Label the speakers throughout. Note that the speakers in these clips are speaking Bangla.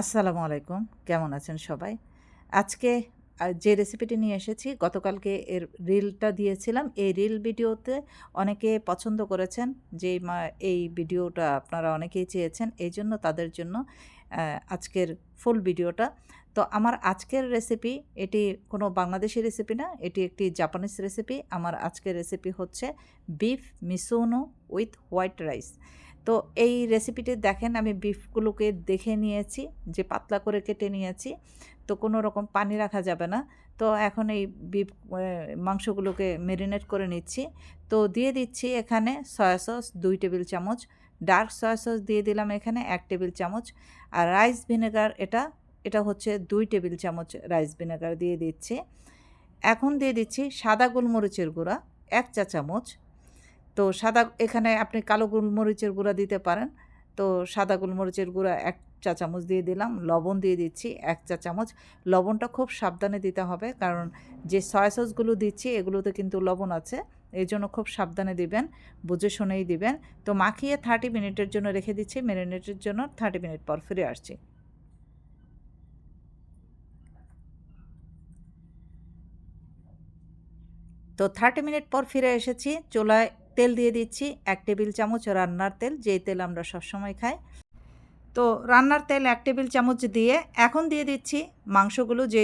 Speaker 1: আসসালামু আলাইকুম। কেমন আছেন সবাই? আজকে যে রেসিপিটি নিয়ে এসেছি, গতকালকে এর রিলটা দিয়েছিলাম। এই রিল ভিডিওতে অনেকে পছন্দ করেছেন, যে এই ভিডিওটা আপনারা অনেকেই চেয়েছেন, এই জন্য তাদের জন্য আজকের ফুল ভিডিওটা। তো আমার আজকের রেসিপি, এটি কোনো বাংলাদেশি রেসিপি না, এটি একটি জাপানিজ রেসিপি। আমার আজকের রেসিপি হচ্ছে বিফ মিসোনো উইথ হোয়াইট রাইস। তো এই রেসিপিটি দেখেন, আমি বিফগুলোকে দেখে নিয়েছি, যে পাতলা করে কেটে নিয়েছি। তো কোনো রকম পানি রাখা যাবে না। তো এখন এই বিফ মাংসগুলোকে মেরিনেট করে নিচ্ছি। তো দিয়ে দিচ্ছি এখানে সয়া সস দুই টেবিল চামচ ডার্ক সয়া সস দিয়ে দিলাম এখানে এক টেবিল চামচ, আর রাইস ভিনেগার এটা এটা হচ্ছে দুই টেবিল চামচ রাইস ভিনেগার দিয়ে দিচ্ছি। এখন দিয়ে দিচ্ছি সাদা গোলমরিচের গুঁড়া, এক চা চামচ তো সাদা এখানে আপনি কালো গোলমরিচের গুঁড়া দিতে পারেন। তো সাদা গোলমরিচের গুঁড়া এক চা চামচ দিয়ে দিলাম, লবণ দিয়ে দিচ্ছি এক চা চামচ। লবণটা খুব সাবধানে দিতে হবে কারণ যে সয়া সসগুলো দিচ্ছি এগুলোতে কিন্তু লবণ আছে এই জন্য খুব সাবধানে দিবেন, বুঝে শুনেই দিবেন। তো মাখিয়ে থার্টি মিনিটের জন্য রেখে দিচ্ছি, ম্যারিনেটের জন্য থার্টি মিনিট পর ফিরে আসছি। তো থার্টি মিনিট পর ফিরে এসেছি, চুলায় তেল দিয়ে দিচ্ছি, এক টেবিল চামচ রান্নার তেল, যেই তেল আমরা সবসময় খাই। তো রান্নার তেল এক টেবিল চামচ দিয়ে এখন দিয়ে দিচ্ছি মাংসগুলো যে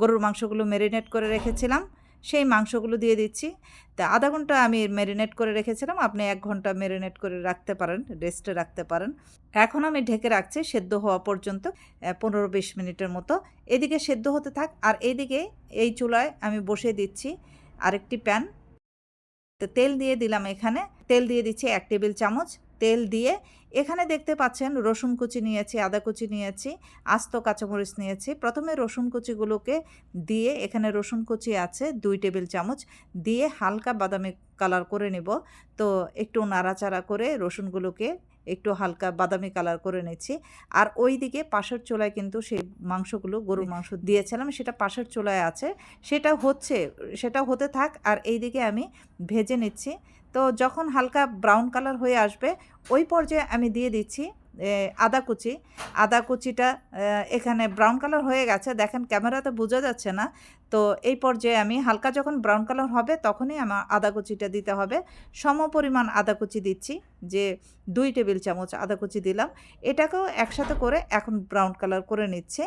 Speaker 1: গরুর মাংসগুলো ম্যারিনেট করে রেখেছিলাম, সেই মাংসগুলো দিয়ে দিচ্ছি। তা আধা ঘণ্টা আমি ম্যারিনেট করে রেখেছিলাম, আপনি এক ঘণ্টা ম্যারিনেট করে রাখতে পারেন রেস্টে রাখতে পারেন। এখন আমি ঢেকে রাখছি সেদ্ধ হওয়া পর্যন্ত পনেরো বিশ মিনিটের মতো। এদিকে সেদ্ধ হতে থাক, আর এইদিকে এই চুলায় আমি বসিয়ে দিচ্ছি আরেকটি প্যান। তো তেল দিয়ে দিলাম এখানে। তেল দিয়ে দিচ্ছি এক টেবিল চামচ। তেল দিয়ে এখানে দেখতে পাচ্ছেন রসুন কুচি নিয়েছি, আদা কুচি নিয়েছি, আস্ত কাঁচামরিচ নিয়েছি। প্রথমে রসুন কুচিগুলোকে দিয়ে এখানে রসুন কুচি আছে দুই টেবিল চামচ। দিয়ে হালকা বাদামি কালার করে নেব। তো একটু নাড়াচাড়া করে রসুনগুলোকে একটু হালকা বাদামি কালার করে নিচ্ছি। আর ওই দিকে পাশের চোলায় কিন্তু সেই মাংসগুলো গরুর মাংস দিয়েছিলাম সেটা পাশের চোলায় আছে। সেটা হচ্ছে সেটা হতে থাক আর এই দিকে আমি ভেজে নিচ্ছি। তো যখন হালকা ব্রাউন কালার হয়ে আসবে ওই পর্যায়ে আমি দিয়ে দিচ্ছি আদা কুচি। আদা কুচিটা এখানে ব্রাউন কালার হয়ে গেছে। দেখেন ক্যামেরাতে বোঝা যাচ্ছে না। তো এই পর্যায়ে আমি হালকা যখন ব্রাউন কালার হবে, তখনই আমার আদা কুচিটা দিতে হবে। সম পরিমাণ আদা কুচি দিচ্ছি, যে দুই টেবিল চামচ আদা কুচি দিলাম। এটাকেও একসাথে করে এখন ব্রাউন কালার করে নিচ্ছে।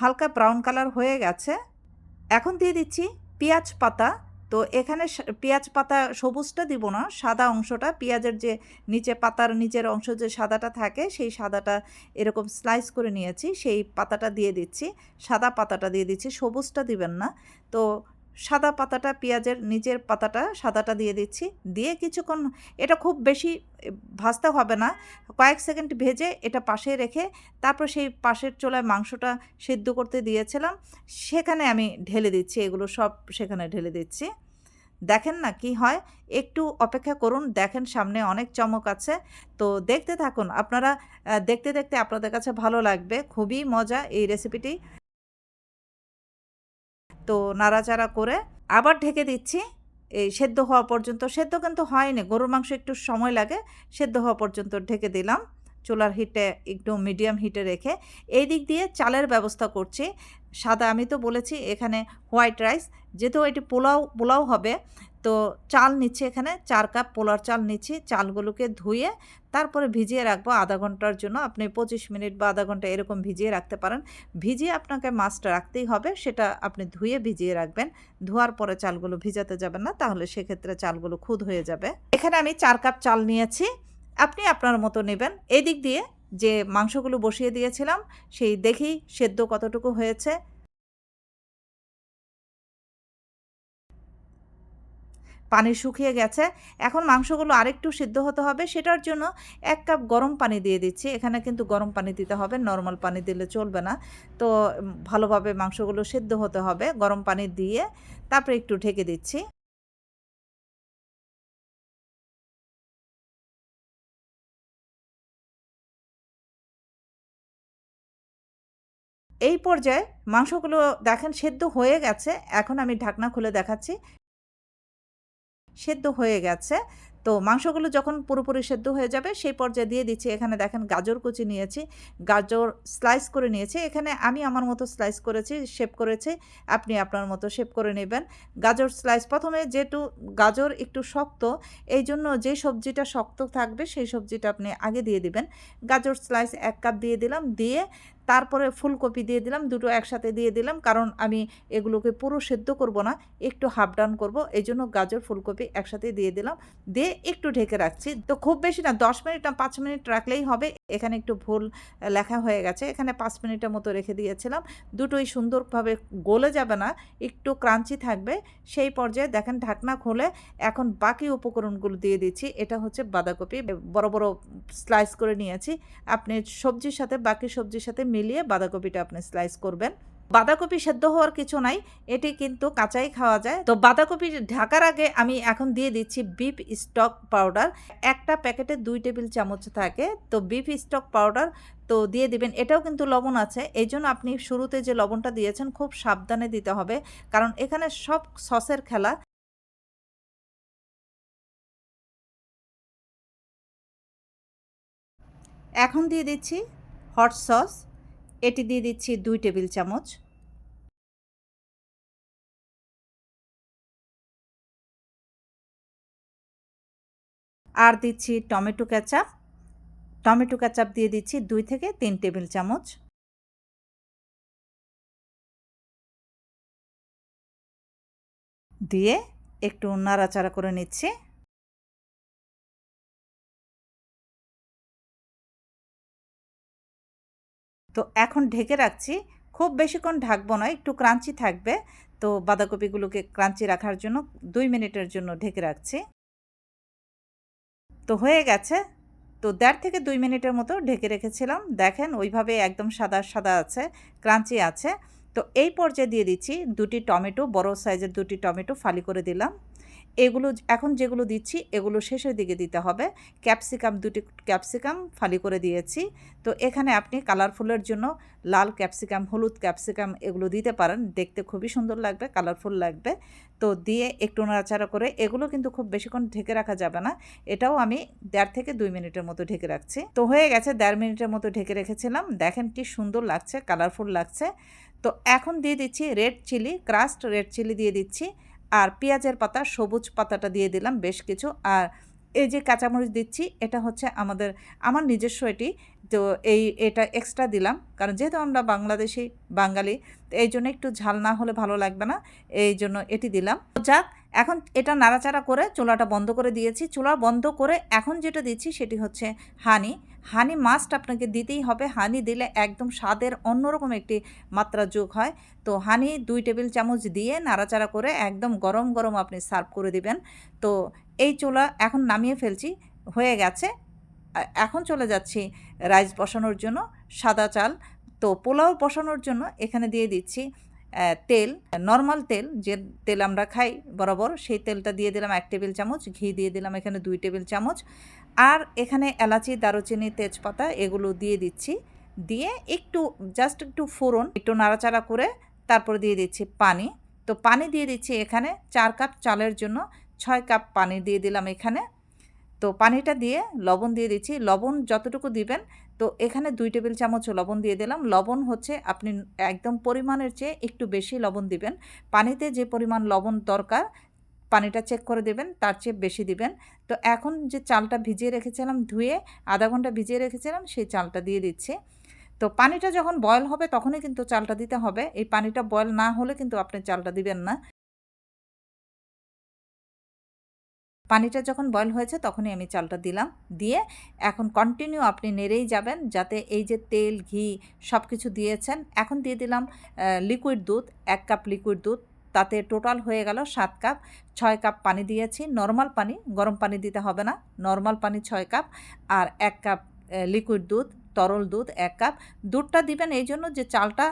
Speaker 1: হালকা ব্রাউন কালার হয়ে গেছে। এখন দিয়ে দিচ্ছি পেঁয়াজ পাতা। তো এখানে পেঁয়াজ পাতা সবুজটা দিব না, সাদা অংশটা। পেঁয়াজের যে নিচে পাতার নিচের অংশ যে সাদাটা থাকে, সেই সাদাটা এরকম স্লাইস করে নিয়েছি, সেই পাতাটা দিয়ে দিচ্ছি। সাদা পাতাটা দিয়ে দিচ্ছি, সবুজটা দিবেন না। তো সাদা পাতাটা, পেঁয়াজের নিচের পাতাটা সাদাটা দিয়ে দিচ্ছি। দিয়ে কিছুক্ষণ, এটা খুব বেশি ভাজতে হবে না। কয়েক সেকেন্ড ভেজে এটা পাশে রেখে তারপর সেই পাশের চোলায় মাংসটা সিদ্ধ করতে দিয়েছিলাম। সেখানে আমি ঢেলে দিচ্ছি, এগুলো সব সেখানে ঢেলে দিচ্ছি। দেখেন না কি হয়, একটু অপেক্ষা করুন, দেখেন সামনে অনেক চমক আছে। তো দেখতে থাকুন, আপনারা দেখতে দেখতে আপনাদের কাছে ভালো লাগবে, খুবই মজা এই রেসিপিটি তো নাড়াচাড়া করে আবার ঢেকে দিচ্ছি। এই সেদ্ধ হওয়া পর্যন্ত, সেদ্ধ কিন্তু হয়নি, গরুর মাংস একটু সময় লাগে, সেদ্ধ হওয়া পর্যন্ত ঢেকে দিলাম। চুলার হিটে একটু মিডিয়াম হিটে রেখে এই দিক দিয়ে চালের ব্যবস্থা করছি। সাদা আমি তো বলেছি, এখানে হোয়াইট রাইস, যেহেতু এটি পোলাও পোলাও হবে তো চাল নিচ্ছি এখানে, চার কাপ পোলার চাল নিচ্ছি, চালগুলোকে ধুয়ে তারপরে ভিজিয়ে রাখব আধা ঘণ্টার জন্য। আপনি পঁচিশ মিনিট বা আধা ঘণ্টা এরকম ভিজিয়ে রাখতে পারেন। ভিজিয়ে আপনাকে মাছটা রাখতেই হবে, সেটা আপনি ধুয়ে ভিজিয়ে রাখবেন। ধোয়ার পরে চালগুলো ভিজাতে যাবেন না, তাহলে সেক্ষেত্রে চালগুলো খুদ হয়ে যাবে। এখানে আমি চার কাপ চাল নিয়েছি, আপনি আপনার মতো নেবেন। এদিক দিয়ে যে মাংসগুলো বসিয়ে দিয়েছিলাম, সেই দেখি সেদ্ধ কতটুকু হয়েছে পানি শুকিয়ে গেছে। এখন মাংসগুলো আরেকটু সিদ্ধ হতে হবে। সেটার জন্য এক কাপ গরম পানি দিয়ে দিচ্ছি। এখানে কিন্তু গরম পানি দিতে হবে, নর্মাল পানি দিলে চলবে না। তো ভালোভাবে মাংসগুলো সিদ্ধ হতে হবে। গরম পানি দিয়ে তারপরে একটু ঢেকে দিচ্ছি। এই পর্যায়ে মাংসগুলো দেখেন সেদ্ধ হয়ে গেছে। এখন আমি ঢাকনা খুলে দেখাচ্ছি। সেদ্ধ হয়ে গেছে। তো মাংসগুলো যখন পুরোপুরি সেদ্ধ হয়ে যাবে, সেই পর্যায়ে দিয়ে দিচ্ছি, এখানে দেখেন গাজর কুচি নিয়েছি, গাজর স্লাইস করে নিয়েছি, এখানে আমি আমার মতো স্লাইস করেছি শেপ করেছি, আপনি আপনার মতো শেপ করে নেবেন। গাজর স্লাইস প্রথমে যেহেতু গাজর একটু শক্ত এই জন্য যে সবজিটা শক্ত থাকবে, সেই সবজিটা আপনি আগে দিয়ে দিবেন। গাজর স্লাইস এক কাপ দিয়ে দিলাম, দিয়ে তারপরে ফুলকপি দিয়ে দিলাম, দুটো একসাথে দিয়ে দিলাম, কারণ আমি এগুলোকে পুরো সেদ্ধ করব না, একটু হাফ ডাউন করব এই জন্য গাজর, ফুলকপি একসাথে দিয়ে দিলাম। দিয়ে একটু ঢেকে রাখছি। তো খুব বেশি না, দশ মিনিট না পাঁচ মিনিট রাখলেই হবে। এখানে একটু ভুল লেখা হয়ে গেছে। এখানে পাঁচ মিনিটের মতো রেখে দিয়েছিলাম। দুটোই সুন্দরভাবে গলে যাবে না, একটু ক্রাঞ্চি থাকবে। সেই পর্যায়ে দেখেন ঢাকনা খুলে এখন বাকি উপকরণগুলো দিয়ে দিচ্ছি। এটা হচ্ছে বাঁধাকপি। বড় বড় স্লাইস করে নিয়েছি। আপনি সবজির সাথে, বাকি সবজির সাথে মিলিয়ে বাঁধাকপিটা আপনি স্লাইস করবেন। বাঁধাকপি সেদ্ধ হওয়ার কিছু নাই, এটি কিন্তু কাঁচাই খাওয়া যায়। তো বাঁধাকপি ঢাকার আগে আমি এখন দিয়ে দিচ্ছি বিফ স্টক পাউডার। একটা প্যাকেটে দুই টেবিল চামচ থাকে, তো বিফ স্টক পাউডার তো দিয়ে দিবেন। এটাও কিন্তু লবণ আছে, এই জন্য আপনি শুরুতে যে লবণটা দিয়েছেন খুব সাবধানে দিতে হবে, কারণ এখানে সব সসের খেলা। এখন দিয়ে দিচ্ছি হট সস এটি দিয়ে দিচ্ছি দুই টেবিল চামচ। আর দিচ্ছি টমেটো ক্যাচাপ টমেটো ক্যাচাপ দিয়ে দিচ্ছি দুই থেকে তিন টেবিল চামচ। দিয়ে একটু নাড়াচাড়া করে নিচ্ছি। তো এখন ঢেকে রাখছি। খুব বেশিক্ষণ ঢাকবো না, একটু ক্রাঞ্চি থাকবে। তো বাঁধাকপিগুলোকে ক্রাঞ্চি রাখার জন্য দুই মিনিটের জন্য ঢেকে রাখছি। তো হয়ে গেছে। তো দেড় থেকে দুই মিনিটের মতো ঢেকে রেখেছিলাম। দেখেন ওইভাবে একদম সাদা সাদা আছে, ক্রাঞ্চি আছে। তো এই পর্যায়ে দিয়ে দিচ্ছি দুটি টমেটো, বড় সাইজের দুটি টমেটো ফালি করে দিলাম। এগুলো এখন যেগুলো দিচ্ছি এগুলো শেষের দিকে দিতে হবে। ক্যাপসিকাম দুটি ক্যাপসিকাম ফালি করে দিয়েছি। তো এখানে আপনি কালারফুলের জন্য লাল ক্যাপসিকাম, হলুদ ক্যাপসিকাম এগুলো দিতে পারেন। দেখতে খুবই সুন্দর লাগবে, কালারফুল লাগবে। তো দিয়ে একটু নাড়াচাড়া করে এগুলো কিন্তু খুব বেশিক্ষণ ঢেকে রাখা যাবে না। এটাও আমি দেড় থেকে দুই মিনিটের মতো ঢেকে রাখছি। তো হয়ে গেছে, দেড় মিনিটের মতো ঢেকে রেখেছিলাম। দেখেন কি সুন্দর লাগছে, কালারফুল লাগছে। তো এখন দিয়ে দিচ্ছি red chilli, crushed red chilli দিয়ে দিচ্ছি। আর পেঁয়াজের পাতা, সবুজ পাতাটা দিয়ে দিলাম বেশ কিছু। আর এই যে কাঁচামরিচ দিচ্ছি, এটা হচ্ছে আমাদের, আমার নিজস্ব এটি। তো এই, এটা এক্সট্রা দিলাম। কারণ যেহেতু আমরা বাংলাদেশি, বাঙালি, তো এই জন্য একটু ঝাল না হলে ভালো লাগবে না। এই জন্য এটি দিলাম। যাক, এখন এটা নাড়াচাড়া করে চুলাটা বন্ধ করে দিয়েছি। চুলা বন্ধ করে এখন যেটা দিচ্ছি সেটি হচ্ছে হানি। হানি মাস্ট আপনাকে দিতেই হবে। হানি দিলে একদম স্বাদের অন্যরকম একটি মাত্রা যোগ হয়। তো হানি দুই টেবিল চামচ দিয়ে নাড়াচাড়া করে একদম গরম গরম আপনি সার্ভ করে দিবেন। তো এই চোলা এখন নামিয়ে ফেলছি, হয়ে গেছে। এখন চলে যাচ্ছি রাইস বসানোর জন্য সাদা চাল। তো পোলাও বসানোর জন্য এখানে দিয়ে দিচ্ছি তেল নর্মাল তেল, যে তেল আমরা খাই বরাবর, সেই তেলটা দিয়ে দিলাম এক টেবিল চামচ, ঘি দিয়ে দিলাম এখানে দুই টেবিল চামচ। আর এখানে এলাচি, দারুচিনি, তেজপাতা এগুলো দিয়ে দিচ্ছি। দিয়ে একটু জাস্ট একটু ফোড়ন, একটু নাড়াচাড়া করে তারপর দিয়ে দিচ্ছি পানি। তো পানি দিয়ে দিচ্ছি এখানে চার কাপ চালের জন্য, ছয় কাপ পানি দিয়ে দিলাম এখানে। তো পানিটা দিয়ে লবণ দিয়ে দিচ্ছি। লবণ যতটুকু দিবেন, তো এখানে দুই টেবিল চামচ লবণ দিয়ে দিলাম। লবণ হচ্ছে আপনি একদম পরিমাণের চেয়ে একটু বেশি লবণ দিবেন। পানিতে যে পরিমাণ লবণ দরকার পানিটা চেক করে দেবেন, তার চেয়ে বেশি দিবেন। তো এখন যে চালটা ভিজিয়ে রেখেছিলাম, ধুয়ে আধা ঘণ্টা ভিজিয়ে রেখেছিলাম, সেই চালটা দিয়ে দিচ্ছি। তো পানিটা যখন বয়ল হবে, তখনই কিন্তু চালটা দিতে হবে। এই পানিটা বয়ল না হলে কিন্তু আপনি চালটা দিবেন না। পানিটা যখন বয়ল হয়েছে, তখনই আমি চালটা দিলাম। দিয়ে এখন কন্টিনিউ আপনি নেড়েই যাবেন, যাতে এই যে তেল, ঘি সব কিছু দিয়েছেন। এখন দিয়ে দিলাম লিকুইড দুধ, এক কাপ লিকুইড দুধ। তাতে টোটাল হয়ে গেল সাত কাপ। ছয় কাপ পানি দিয়েছি। নর্মাল পানি, গরম পানি দিতে হবে না। নর্মাল পানি ছয় কাপ আর এক কাপ লিকুইড দুধ, তরল দুধ এক কাপ। দুধটা দিবেন এই জন্য যে চালটা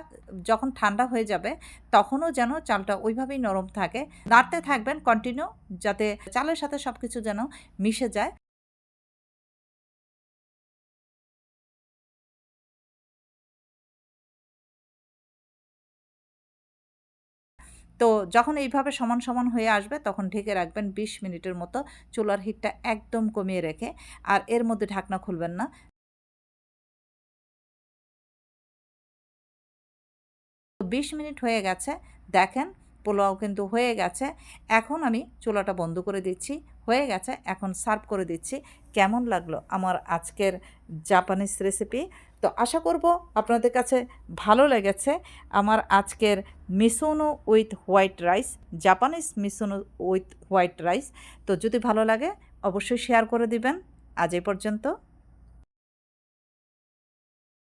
Speaker 1: যখন ঠান্ডা হয়ে যাবে, তখনও যেন চালটা ওইভাবেই নরম থাকে। নাড়তে থাকবেন কন্টিনিউ যাতে চালের সাথে সব কিছু যেন মিশে যায়। তো যখন এইভাবে সমান সমান হয়ে আসবে তখন ঢেকে রাখবেন বিশ মিনিটের মতো। চুলার হিটটা একদম কমিয়ে রেখে, আর এর মধ্যে ঢাকনা খুলবেন না। বিশ মিনিট হয়ে গেছে। দেখেন, পোলাও কিন্তু হয়ে গেছে। এখন আমি চুলাটা বন্ধ করে দিচ্ছি। হয়ে গেছে, এখন সার্ভ করে দিচ্ছি। কেমন লাগল আমার আজকের জাপানিজ রেসিপি? তো আশা করব আপনাদের কাছে ভালো লেগেছে আমার আজকের মিসোনো with white rice, Japanese মিসোনো with white rice. তো যদি ভালো লাগে, অবশ্যই শেয়ার করে দিবেন। আজ এই পর্যন্ত।